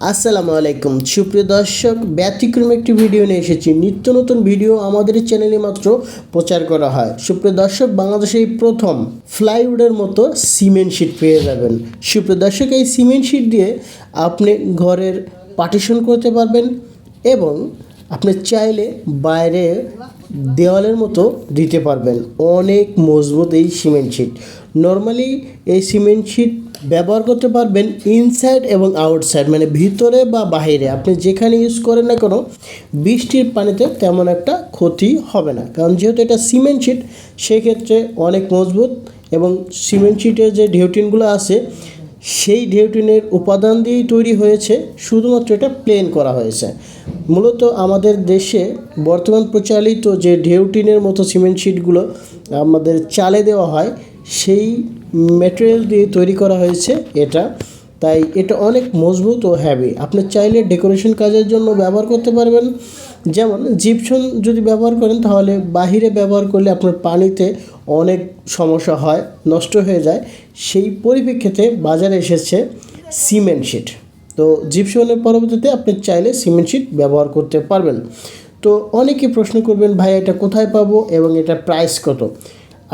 আসসালামু আলাইকুম। সুপ্রিয় দর্শক, ব্যতিক্রম একটি ভিডিও নিয়ে এসেছি। নিত্য নতুন ভিডিও আমাদের চ্যানেলে মাত্র প্রচার করা হয়। সুপ্রিয় দর্শক, বাংলাদেশে এই প্রথম ফ্লাইউডের মতো সিমেন্ট শিট পেয়ে যাবেন। সুপ্রিয় দর্শক, এই সিমেন্ট শিট দিয়ে আপনি ঘরের পার্টিশন করতে পারবেন এবং আপনি চাইলে বাইরে দেওয়ালের মতো দিতে পারবেন। অনেক মজবুত এই সিমেন্ট শিট। নর্মালি এই সিমেন্ট শিট ব্যবহার করতে পারবেন ইনসাইড এবং আউটসাইড মানে ভিতরে বা বাইরে আপনি যেখানে ইউজ করেন না কেন, বৃষ্টির পানিতে তেমন একটা ক্ষতি হবে না। কারণ যেহেতু এটা সিমেন্ট শিট সেক্ষেত্রে অনেক মজবুত এবং সিমেন্ট শিটের যে ঢেউটিনগুলো আছে, সেই ঢেউটিনের উপাদান দিয়েই তৈরি হয়েছে। শুধুমাত্র এটা প্লেন করা হয়েছে। মূলত আমাদের দেশে বর্তমান প্রচলিত যে ঢেউটিনের মতো সিমেন্ট শিটগুলো আমাদের চালে দেওয়া হয় সেই ম্যাটেরিয়াল দিয়ে তৈরি করা হয়েছে এটা। তাই এটা অনেক মজবুত ও হ্যাভি আপনি চাইলে ডেকোরেশন কাজের জন্য ব্যবহার করতে পারবেন। যেমন জিপসন যদি ব্যবহার করেন, তাহলে বাহিরে ব্যবহার করলে আপনার পানিতে অনেক সমস্যা হয়, নষ্ট হয়ে যায়। সেই পরিপ্রেক্ষিতে বাজারে এসেছে সিমেন্ট শিট তো জিপসনের পরবর্তীতে আপনি চাইলে সিমেন্ট শিট ব্যবহার করতে পারবেন। তো অনেকে প্রশ্ন করবেন, ভাই, এটা কোথায় পাবো এবং এটা প্রাইস কত?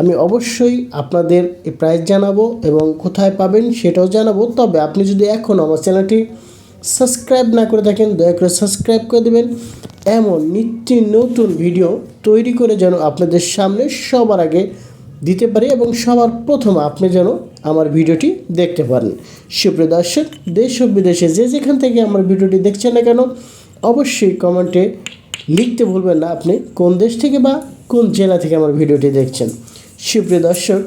আমি অবশ্যই আপনাদের এই প্রাইস জানাব এবং কোথায় পাবেন সেটাও জানাব। তবে আপনি যদি এখন আমার চ্যানেলটি সাবস্ক্রাইব না করে থাকেন, দয়া করে সাবস্ক্রাইব করে দেবেন। এমন নিত্য নতুন ভিডিও তৈরি করে যেন আপনাদের সামনে সবার আগে দিতে পারি এবং সবার প্রথম আপনি যেন আমার ভিডিওটি দেখতে পারেন। সুপ্রিয় দর্শক, দেশ ও বিদেশে যে যেখান থেকে আমার ভিডিওটি দেখছেন না কেন, অবশ্যই কমেন্টে লিখতে ভুলবেন না আপনি কোন দেশ থেকে বা কোন জেলা থেকে আমার ভিডিওটি দেখছেন। সুপ্রিয় দর্শক,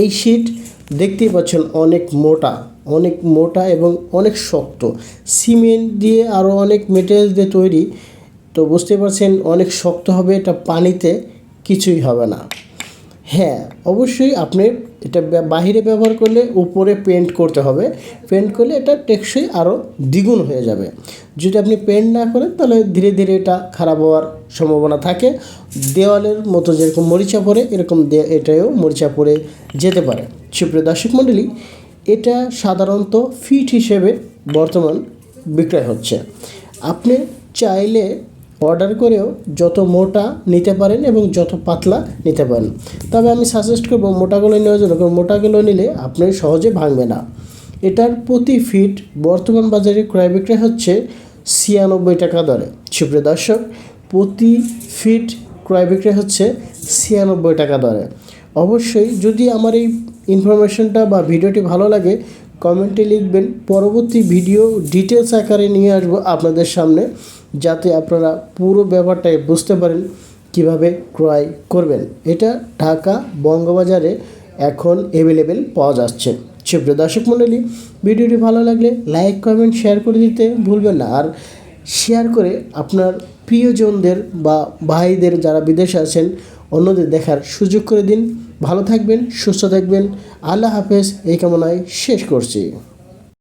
এই শীট দেখতেই পাচ্ছেন অনেক মোটা অনেক মোটা এবং অনেক শক্ত। সিমেন্ট দিয়ে আরও অনেক মেটেরিয়াল দিয়ে তৈরি, তো বুঝতে পারছেন অনেক শক্ত হবে, এটা পানিতে কিছুই হবে না। হ্যাঁ অবশ্যই আপনি এটা বাহিরে ব্যবহার করলে উপরে পেন্ট করতে হবে। পেন্ট করলে এটা টেকসই আরও দ্বিগুণ হয়ে যাবে। যদি আপনি পেন্ট না করেন, তাহলে ধীরে ধীরে এটা খারাপ হওয়ার সম্ভাবনা থাকে। দেওয়ালের মতো যেরকম মরিচা পড়ে, এরকম এটাও মরিচা পড়ে যেতে পারে। সুপ্রিয় দর্শক মণ্ডলী, এটা সাধারণত ফিট হিসেবে বর্তমান বিক্রয় হচ্ছে। আপনি চাইলে অর্ডার করেও যত মোটা নিতে পারেন এবং যত পাতলা নিতে পারেন। তবে আমি সাজেস্ট করব মোটাগুলো নেওয়ার জন্য, কারণ মোটাগুলো নিলে আপনি সহজে ভাঙবে না। এটার প্রতি ফিট বর্তমান বাজারে ক্রয় বিক্রয় হচ্ছে ছিয়ানব্বই টাকা দরে। সুপ্রিয় দর্শক, প্রতি ফিট ক্রয় বিক্রয় হচ্ছে ছিয়ানব্বই টাকা দরে। অবশ্যই যদি আমার এই ইনফরমেশনটা বা ভিডিওটি ভালো লাগে কমেন্টে লিখবেন, পরবর্তী ভিডিও ডিটেলস আকারে নিয়ে আসব আপনাদের সামনে। যাতে আপনারা পুরো ব্যাপারটাই বুঝতে পারেন কীভাবে ক্রয় করবেন। এটা ঢাকা বঙ্গবাজারে এখন অ্যাভেলেবেল পাওয়া যাচ্ছে। সুপ্রিয় দর্শক মণ্ডলী, ভিডিওটি ভালো লাগলে লাইক কমেন্ট শেয়ার করে দিতে ভুলবেন না। আর শেয়ার করে আপনার প্রিয়জনদের বা ভাইদের যারা বিদেশে আছেন, অন্যদের দেখার সুযোগ করে দিন। ভালো থাকবেন, সুস্থ থাকবেন। আল্লাহ হাফেজ, এই কামনায় শেষ করছি।